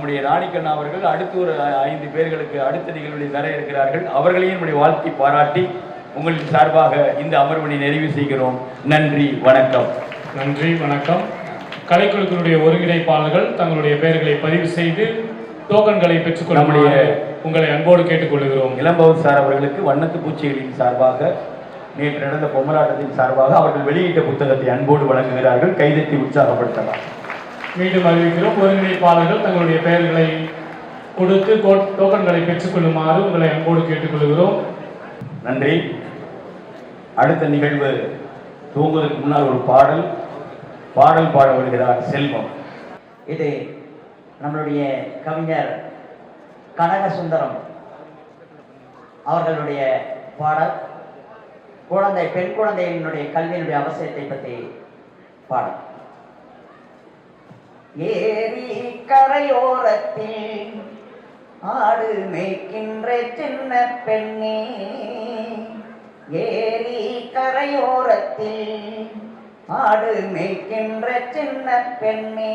நம்முடைய ராணிக்கண்ணா அவர்கள் அடுத்து ஒரு ஐந்து பேர்களுக்கு அடுத்த நிகழ்வில் தர இருக்கிறார்கள். அவர்களையும் நம்முடைய வாழ்த்தி பாராட்டி உங்களின் சார்பாக இந்த அமர்வினை நிறைவு செய்கிறோம். நன்றி வணக்கம். நன்றி வணக்கம். கலைக்குழுக்களுடைய ஒருங்கிணைப்பாளர்கள் தங்களுடைய பெயர்களை பதிவு செய்து டோக்கன்களை பெற்றுக்கொள்ளும்படிய நம்முடைய- உங்களை அன்போடு கேட்டுக்கொள்கிறோம். இளம்பவர் சார் அவர்களுக்கு வண்ணத்து பூச்சிகளின் சார்பாக நேற்று நடந்த பொம்மலாட்டத்தின் சார்பாக அவர்கள் வெளியிட்ட புத்தகத்தை அன்போடு வழங்குகிறார்கள். கைதட்டி உற்சாகப்படுத்தலாம். மீண்டும் அறிவிக்கிறோம். ஒருங்கிணைப்பாளர்கள் தங்களுடைய பெயர்களை கொடுத்து கோ- டோக்கன்களை பெற்றுக்கொள்ளுமாறு உங்களை அன்போடு கேட்டுக்கொள்கிறோம். நன்றி. அடுத்த நிகழ்வு தூங்குவதற்கு முன்னால் ஒரு பாடல். பாடல் பாட வருகிறார் செல்வம். இது நம்மளுடைய கவிஞர் கனகசுந்தரம் அவர்களுடைய பாடல். குழந்தை பெண் குழந்தையினுடைய கல்வியினுடைய அவசியத்தை பற்றி பாடல். ஏரி கரையோரத்தில் ஆடு மேய்க்கின்ற சின்ன பெண்ணே. ஏரி கரையோரத்தில் ஆடு மேய்க்கின்ற சின்ன பெண்ணே.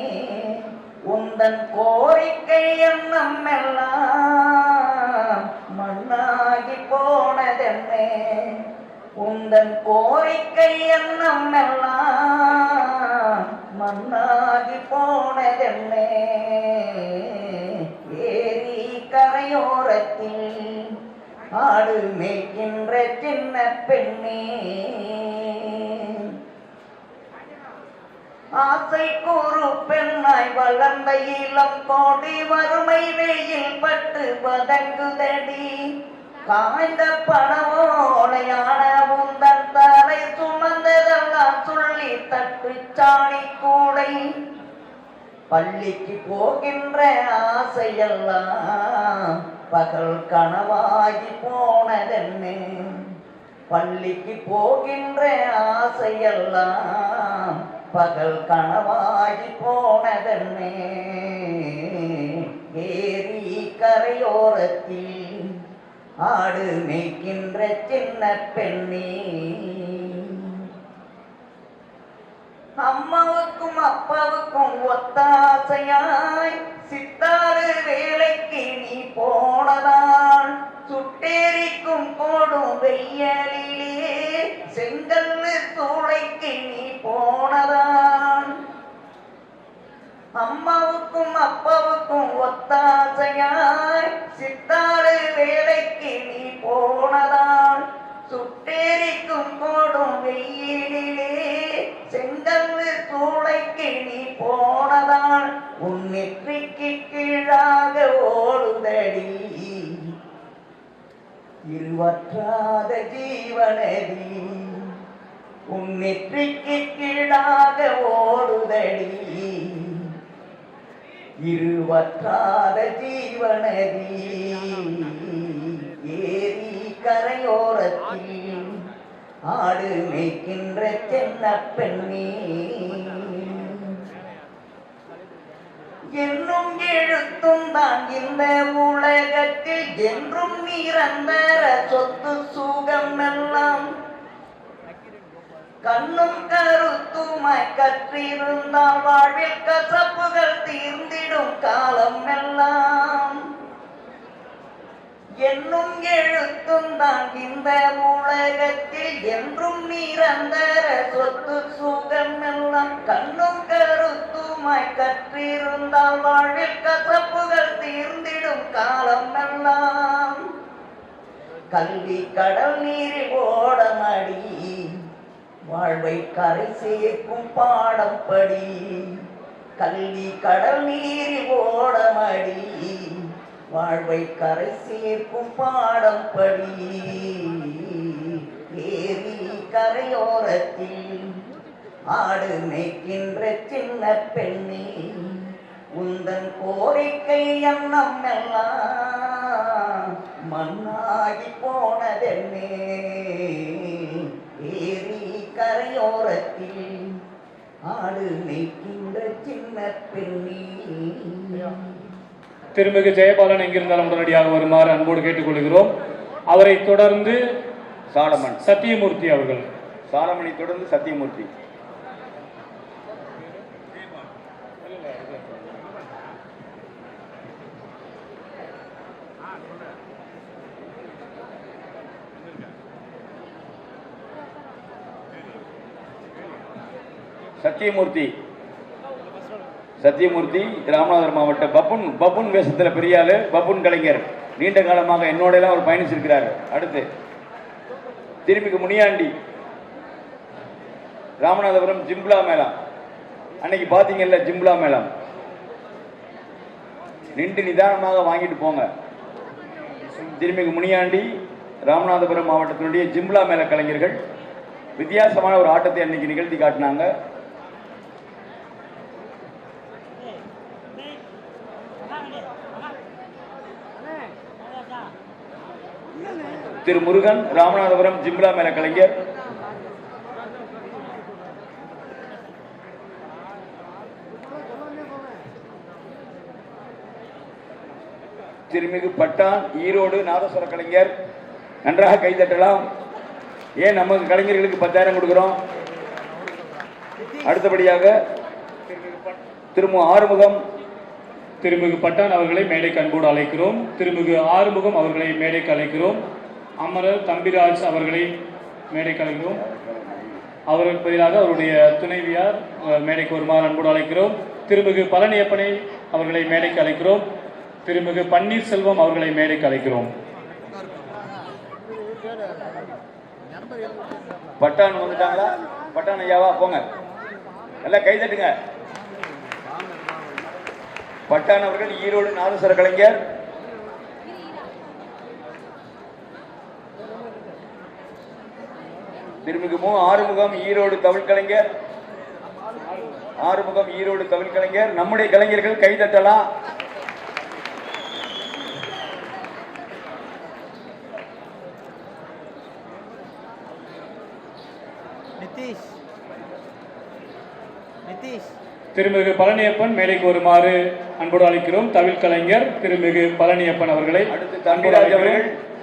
உந்தன் கோரிக்கை எண்ணம் எல்லாம் மண்ணாகி போனதென்னே. உந்தன் கோரிக்கை எண்ணம் எல்லாம் மண்ணா போனதென்னே ஏரி கரையோரத்தில் ஆடு மேய்க்கின்ற சின்ன பெண்ணே. ஆசை கூறு பெண்ணாய் வளர்ந்த இளம் கோடி வறுமை வெயில் பட்டு பதங்குதடி காய்ந்த பணவோலையான உந்தன் தலை சுமந்ததெல்லாம் சொல்லி தட்டு சாணி கூடை. பள்ளிக்கு போகின்ற ஆசையெல்லாம் பகல் கனவாகி போனதென்னே. பள்ளிக்கு போகின்ற ஆசையெல்லாம் பகல் கனவாகி போனதென்னே. ஏரி கரையோரத்தில் ஆடு மேய்க்கின்ற சின்ன பெண்ணே. அம்மாவுக்கு அப்பாவுக்கும் ஒத்தாசையாய் சித்தாறு வேலைக்கு நீ போனதால் சுட்டேரிக்கும் போடும் வெய்யலிலே செங்கல்லு சூளைக்கு நீ போனதான் அம்மாவுக்கும் அப்பாவுக்கும் ஒத்தாசையாய் சித்தாறு வேலைக்கு நீ போனதான் சுட்டேரிக்கும் போடும் வெயிலிலே செங்கல்லு சூளைக்கு நீ போனதால் உன் நெற்றிக்கு கீழாக ஓடுந்தடி இருவற்றாத ஜீவனதி உன் நெற்றிக்கு கீழாக ஓடுதடி. இருவற்றாத ஜீவனதி ஏரி கரையோரத்தில் ஆடு மேய்க்கின்ற சென்ன பெண்ணே. என்னும் எழுத்தும் தான் இந்த உலகத்தில் என்றும் நிரந்தர சொத்து சுகம் எல்லாம் கண்ணும் கருத்துமாய் கற்றிருந்தால் வாழ்வில் கசப்புகள் தீர்ந்திடும் காலம் எல்லாம் என்னும் எழுத்தும் தான் இந்த உலகத்தில் என்றும் நிரந்தர சொத்து சுகம் எல்லாம் கண்ணும் கருத்துமாய் கற்றிருந்தால் வாழ்வில் கசப்புகள் தீர்ந்திடும் காலம் எல்லாம். கல்வி கடல் நீரில் ஓடமடி வாழ்வை கரை சேர்க்கும் பாடம் படி. கல்வி கடல் நீரில் ஓடமடி வாழ்வை கரை சேர்க்கும் பாடம் படி. ஏரி கரையோரத்தில் ஆடு மேய்க்கின்ற சின்ன பெண்ணே உந்தன் கோரிக்கை எண்ணம் எல்லாம் மண்ணாகி போனதென்னே. ஏரி கரையோரத்தில் ஆடு மேய்க்கின்ற சின்ன பெண்ணே திருமிகு ஜெயபாலன் எங்கிருந்தாலும் உடனடியாக வருமாறு அன்போடு கேட்டுக்கொள்கிறோம். அவரை தொடர்ந்து சாலமன். சத்தியமூர்த்தி அவர்கள். சாலமனை தொடர்ந்து சத்தியமூர்த்தி. சத்தியமூர்த்தி. சத்தியமூர்த்தி ராமநாதபுரம் மாவட்ட பப்புன் பப்புன் வேஷத்தில் பெரியாளு பப்புன் கலைஞர். நீண்ட காலமாக என்னோட எல்லாம் அவர் பயணிச்சிருக்கிறார். அடுத்து திருமிகு முனியாண்டி. ராமநாதபுரம் ஜிம்லா மேளம். அன்னைக்கு பாத்தீங்கல்ல ஜிம்லா மேளம். நின்று நிதானமாக வாங்கிட்டு போங்க. திருமிகு முனியாண்டி ராமநாதபுரம் மாவட்டத்தினுடைய ஜிம்லா மேல கலைஞர்கள். வித்தியாசமான ஒரு ஆட்டத்தை அன்னைக்கு நிகழ்த்தி காட்டினாங்க. திரு முருகன் ராமநாதபுரம் ஜிம்லா மேல கலைஞர். திருமிகு பட்டான் ஈரோடு நாதஸ்வர கலைஞர். நன்றாக கைதட்டலாம் ஏன் நம்ம கலைஞர்களுக்கு பத்தாயிரம் கொடுக்கிறோம்? அடுத்தபடியாக திருமு ஆறுமுகம் திருமிகு பட்டான் அவர்களை மேடைக்கு அன்போடு அழைக்கிறோம். திருமிகு ஆறுமுகம் அவர்களை மேடைக்கு அழைக்கிறோம். அமரர் தம்பிராஜ் அவர்களை மேடைக்கு அழைக்கிறோம் அவருக்கு பதிலாக அவருடைய துணைவியார் மேடைக்கு வருமாறு அன்போடு அழைக்கிறோம். திருமிகு பழனியப்பனை அவர்களை மேடைக்கு அழைக்கிறோம். திருமிகு பன்னீர்செல்வம் அவர்களை மேடைக்கு அழைக்கிறோம். பட்டான் வந்துட்டாங்களா? பட்டான் ஐயாவா? போங்க. நல்லா கை தட்டுங்க. பட்டான் அவர்கள் ஈரோடு நாதஸ்வர கலைஞர். திருமிகு மு ஆறுமுகம் ஈரோடு தமிழ் கலைஞர். ஆறுமுகம் ஈரோடு தமிழ் கலைஞர். நம்முடைய கலைஞர்கள் கை தட்டலாம் நிதிஷ். நிதிஷ். திருமிகு பழனியப்பன் மேடைக்கு வருமாறு அன்போடு அழைக்கிறோம் தவில் கலைஞர் திருமிகு பழனியப்பன் அவர்களை. அடுத்து அன்போடு அழைக்கிறோம்.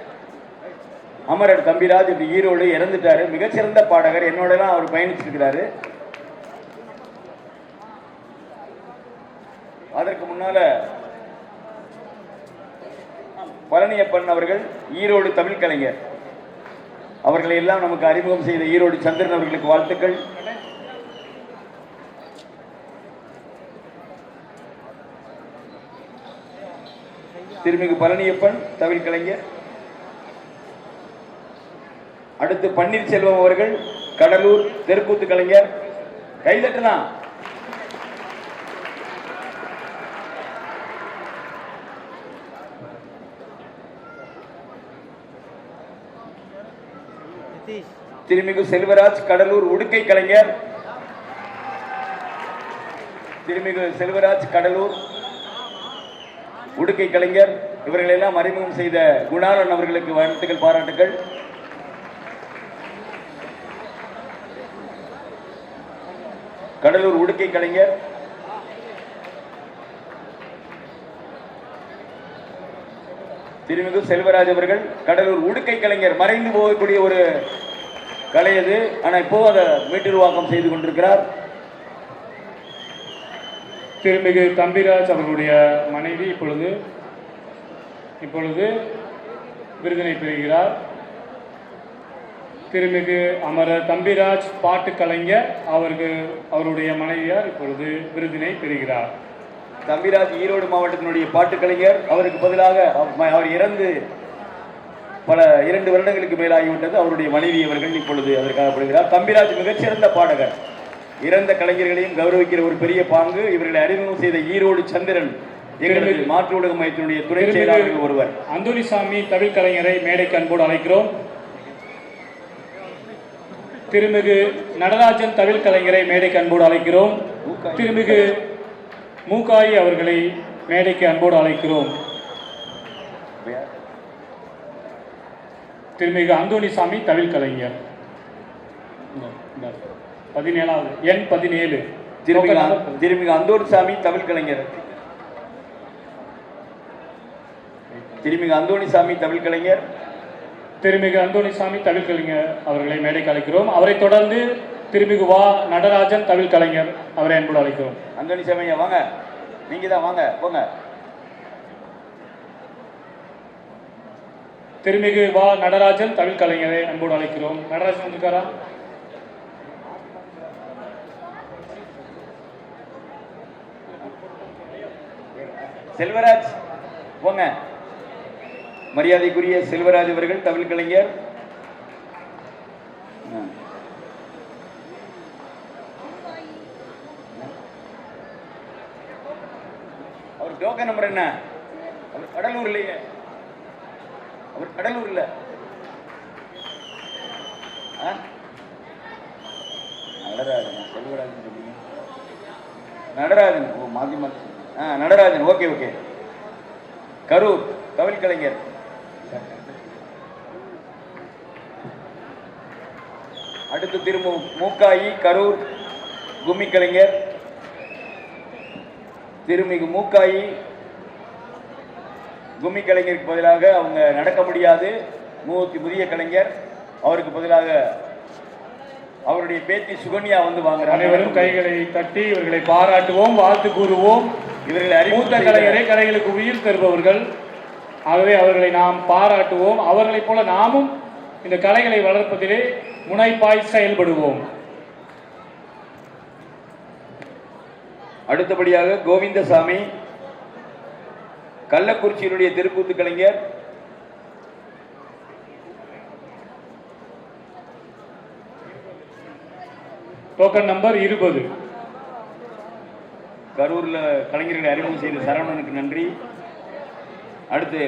அமரர் தம்பிராஜ் இப்படி ஈரோடு இறந்துட்டாரு. மிகச்சிறந்த பாடகர். என்னோட அவர் பயணிச்சிருக்கிறாரு. அதற்கு முன்னால பழனியப்பன் அவர்கள் ஈரோடு தமிழ் கலைஞர். அவர்களை எல்லாம் நமக்கு அறிமுகம் செய்த ஈரோடு சந்திரன் அவர்களுக்கு வாழ்த்துக்கள். திருமிகு பழனியப்பன் தமிழ் கலைஞர். அடுத்து பன்னீர்செல்வம் அவர்கள் கடலூர் தெருக்கூத்து கலைஞர். கைதட்டலாம் திருமிகு செல்வராஜ் கடலூர் உடுக்கை கலைஞர். திருமிகு செல்வராஜ் கடலூர் உடுக்கை கலைஞர். இவர்களெல்லாம் அறிமுகம் செய்த குணாலன் அவர்களுக்கு வாழ்த்துக்கள் பாராட்டுகள் கடலூர் உடுக்கை கலைஞர். திருமிகு செல்வராஜ் அவர்கள் கடலூர் உடுக்கை கலைஞர். மறைந்து போகக்கூடிய ஒரு கலை அது. ஆனால் இப்போ அதை மீட்டுருவாக்கம் செய்து கொண்டிருக்கிறார். திருமிகு தம்பிராஜ் அவர்களுடைய மனைவி இப்பொழுது இப்பொழுது விருதினை பெறுகிறார். திருமிகு அமரர் தம்பிராஜ் பாட்டு கலைஞர் அவருக்கு அவருடைய மனைவியார் இப்பொழுது விருதினை பெறுகிறார். தம்பிராஜ் ஈரோடு மாவட்டத்தினுடைய பாட்டு கலைஞர் அவருக்கு பதிலாக அவ- அவர் இறந்து பல இரண்டு வருடங்களுக்கு மேலாகிவிட்டது. அவருடைய மனைவி அவர்கள் இப்பொழுது அதற்காக படுகிறார். தம்பிராஜ் மிகச்சிறந்த பாடகர். இறந்த கலைஞர்களையும் கௌரவிக்கிற ஒரு பெரிய பாங்கு. இவர்களை அறிமுகம் செய்த ஈரோடு சந்திரன் எங்களது மாற்று ஊடக மையத்தினுடைய துணை செயலாளர்கள் ஒருவர். அந்தோனிசாமி தமிழ் கலைஞரை மேடைக்கு அன்போடு அழைக்கிறோம். திருமிகு நடராஜன் தமிழ் கலைஞரை மேடைக்கு அன்போடு அழைக்கிறோம். திருமிகு மூகாயி அவர்களை மேடைக்கு அன்போடு அழைக்கிறோம். திருமிகு அந்தோணிசாமி தமிழ் கலைஞர். பதினேழாவது எண் பதினேழு. திருமிகு அந்- திருமிகு அந்தோணிசாமி தமிழ் கலைஞர். திருமிகு அந்தோணிசாமி தமிழ் கலைஞர். திருமிகு அந்தோணிசாமி தமிழ் கலைஞர் அவர்களை மேடைக்கு அழைக்கிறோம். அவரை தொடர்ந்து திருமிகு வா நடராஜன் தமிழ் கலைஞர் அவரை அன்போடு அழைக்கிறோம். அந்தோணிசாமி வாங்க. நீங்க தான் வாங்க போங்க. திருமிகு வா நடராஜன் தமிழ் கலைஞரை அன்போடு அழைக்கிறோம். நடராஜன் வந்திருக்காரா? செல்வராஜ் போங்க. மரியாதைக்குரிய செல்வராஜ் அவர்கள் தமிழ் கலைஞர். ஆ. அவர் டோக்கன் நம்பர் என்ன? அவர் கடலூர் இல்லையே அவர் கடலூர் இல்ல ஆ? நடராஜன் செல்வராஜன் நடராஜன். ஓ மாத்தி மாத்தி ஆ நடராஜன். Okay okay. கரூர் தமிழ் கலைஞர். அடுத்து திரும்ப மூக்காயி கரூர் கும்மி கலைஞர் திருமிகு மூக்காயி கும்மி கலைஞருக்கு பதிலாக அவங்க நடக்க முடியாது. மூத்தி முதிய கலைஞர். அவருக்கு பதிலாக அவருடைய பேத்தி சுகன்யா வந்து வாங்குறாங்க. அனைவரும் கைகளை தட்டி இவர்களை பாராட்டுவோம் வாழ்த்து கூறுவோம். இவர்களை மூத்த அறிமுக கலைஞரை கலைகளுக்கு உயிர் தருபவர்கள். ஆகவே அவர்களை நாம் பாராட்டுவோம். அவர்களைப் போல நாமும் இந்த கலைகளை வளர்ப்பதிலே முனைப்பாய் செயல்படுவோம். அடுத்தபடியாக கோவிந்தசாமி கள்ளக்குறிச்சியினுடைய தெருக்கூத்து கலைஞர் டோக்கன் நம்பர் இருபது. கரூர்ல கலைஞர்களை அறிமுகம் செய்த சரவணனுக்கு நன்றி. அடுத்து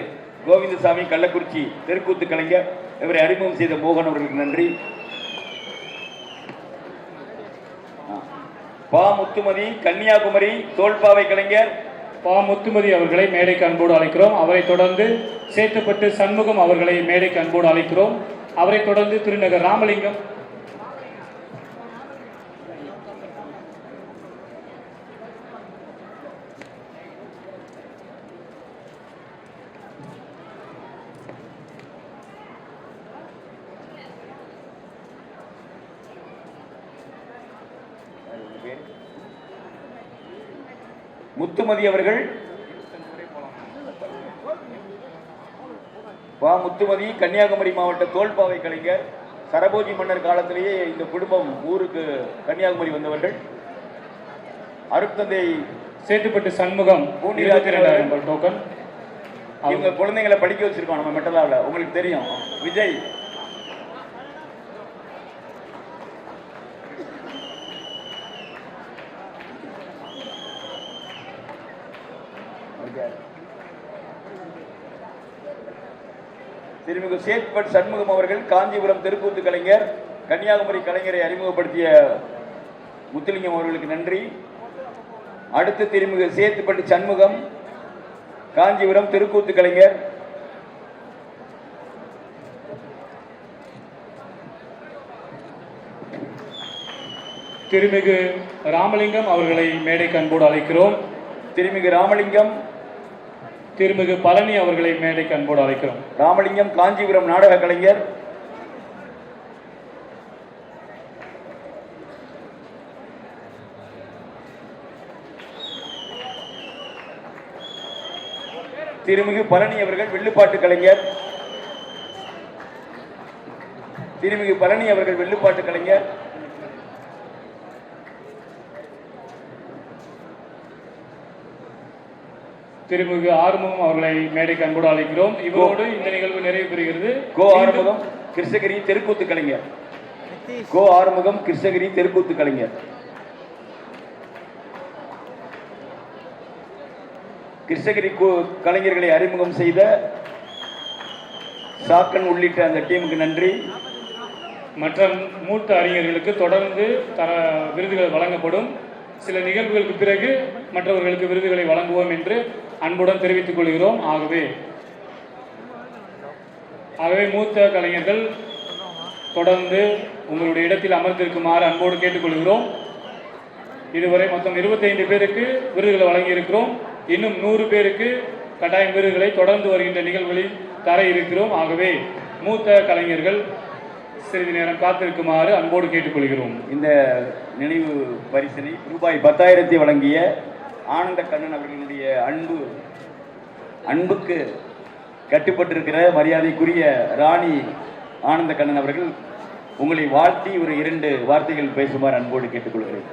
கோவிந்தசாமி கள்ளக்குறிச்சி தெருக்கூத்து கலைஞர் இவரை அறிமுகம் செய்த மோகன் அவர்களுக்கு நன்றி. பா முத்துமதி கன்னியாகுமரி தோல்பாவை கலைஞர். பா முத்துமதி அவர்களை மேடைக்கு அன்போடு அழைக்கிறோம். அவரை தொடர்ந்து சேத்துப்பட்டு சண்முகம் அவர்களை மேடைக்கு அன்போடு அழைக்கிறோம். அவரைத் தொடர்ந்து திருநகர் ராமலிங்கம் முத்துமதி அவர்கள். பா முத்துமதி கன்னியாகுமரி மாவட்ட தோல்பாவை கலைஞர். சரபோஜி மன்னர் காலத்திலேயே இந்த குடும்பம் ஊருக்கு கன்னியாகுமரி வந்தவர்கள். அருட்தந்தை சேத்துப்பட்டு சண்முகம் டோக்கன் இவங்க குழந்தைங்களை படிக்க வச்சிருக்கோம் நம்ம மெட்டலாவில். உங்களுக்கு தெரியும். விஜய் திருமிகு சேத்பட் சண்முகம் அவர்கள் காஞ்சிபுரம் தெருக்கூத்து கலைஞர் கன்னியாகுமரி கலைஞரை அறிமுகப்படுத்திய முத்துலிங்கம் அவர்களுக்கு நன்றி. அடுத்து திருமிகு சேத்துப்பட்டு சண்முகம் காஞ்சிபுரம் தெருக்கூத்து கலைஞர். திருமிகு ராமலிங்கம் அவர்களை மேடைக்கு அன்போடு அழைக்கிறோம். திருமிகு ராமலிங்கம் திருமிகு பழனி அவர்களை மேடைக்கு அன்போடு அழைக்கிறோம். ராமலிங்கம் காஞ்சிபுரம் நாடக கலைஞர். திருமிகு பழனி அவர்கள் வில்லுப்பாட்டு கலைஞர். திருமிகு பழனி அவர்கள் வெள்ளுப்பாட்டு கலைஞர். திருமிகு ஆறுமுகம் அவர்களை மேடைக்கு அன்போடு அழைக்கிறோம். இவரோடு இந்த நிகழ்வு நிறைவு பெறுகிறது. கோ ஆறுமுகம் கிருஷ்ணகிரி தெருக்கூத்து கலைஞர். கோ ஆறுமுகம் கிருஷ்ணகிரி தெருக்கூத்து கலைஞர். கிருஷ்ணகிரி கலைஞர்களை அறிமுகம் செய்த சாக்கன் உள்ளிட்ட அந்த டீமுக்கு நன்றி. மற்ற மூத்த அறிஞர்களுக்கு தொடர்ந்து தர விருதுகள் வழங்கப்படும். சில நிகழ்வுகளுக்கு பிறகு மற்றவர்களுக்கு விருதுகளை வழங்குவோம் என்று அன்புடன் தெரிவித்துக் கொள்கிறோம். ஆகவே ஆகவே மூத்த கலைஞர்கள் தொடர்ந்து உங்களுடைய இடத்தில் அமர்ந்திருக்குமாறு அன்போடு கேட்டுக்கொள்கிறோம். இதுவரை மொத்தம் 25 பேருக்கு விருதுகளை வழங்கியிருக்கிறோம். இன்னும் நூறு பேருக்கு கட்டாயம் விருதுகளை தொடர்ந்து வருகின்ற நிகழ்வுகளில் தர இருக்கிறோம். ஆகவே மூத்த கலைஞர்கள் சிறிது நேரம் காத்திருக்குமாறு அன்போடு கேட்டுக்கொள்கிறோம். இந்த நினைவு பரிசினை ரூபாய் பத்தாயிரத்தை வழங்கிய ஆனந்த கண்ணன் அவர்களுடைய அன்பு அன்புக்கு கட்டுப்பட்டிருக்கிற மரியாதைக்குரிய ராணி ஆனந்த கண்ணன் அவர்கள் உங்களை வாழ்த்தி ஒரு இரண்டு வார்த்தைகள் பேசுமாறு அன்போடு கேட்டுக்கொள்கிறேன்.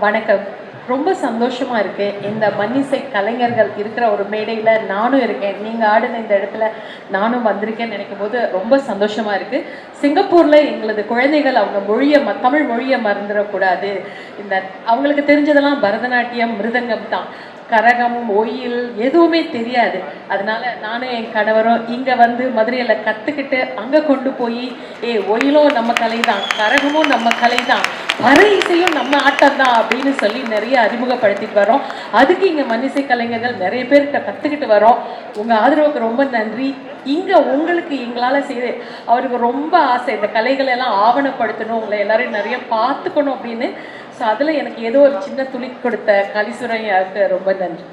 வணக்கம். ரொம்ப சந்தோஷமா இருக்கு. இந்த மன்னிசை கலைஞர்கள் இருக்கிற ஒரு மேடையில நானும் இருக்கேன். நீங்க ஆடின இந்த இடத்துல நானும் வந்திருக்கேன்னு நினைக்கும் போது ரொம்ப சந்தோஷமா இருக்கு. சிங்கப்பூர்ல எங்களது குழந்தைகள் அவங்க மொழியை ம- தமிழ் மொழியை மறந்துடக்கூடாது. இந்த அவங்களுக்கு தெரிஞ்சதெல்லாம் பரதநாட்டியம் மிருதங்கம் தான். கரகம் ஒயில் எதுவுமே தெரியாது. அதனால நானும் என் கணவரும் இங்கே வந்து மதுரையில் கற்றுக்கிட்டு அங்கே கொண்டு போய் ஏ ஒயிலும் நம்ம கலை தான் கரகமும் நம்ம கலை தான் வர இசையும் நம்ம ஆட்டம் தான் அப்படின்னு சொல்லி நிறைய அறிமுகப்படுத்திட்டு வரோம். அதுக்கு இங்கே மன்னிசை கலைஞர்கள் நிறைய பேர்கிட்ட கற்றுக்கிட்டு வரோம். உங்கள் ஆதரவுக்கு ரொம்ப நன்றி. இங்கே உங்களுக்கு எங்களால் செய்து அவருக்கு ரொம்ப ஆசை இந்த கலைகளை எல்லாம் ஆவணப்படுத்தணும் உங்களை எல்லாரையும் நிறைய பார்த்துக்கணும் அப்படின்னு ஸோ அதில் எனக்கு ஏதோ ஒரு சின்ன துளி கொடுத்த கலிசுரையாவுக்கு ரொம்ப நன்றி.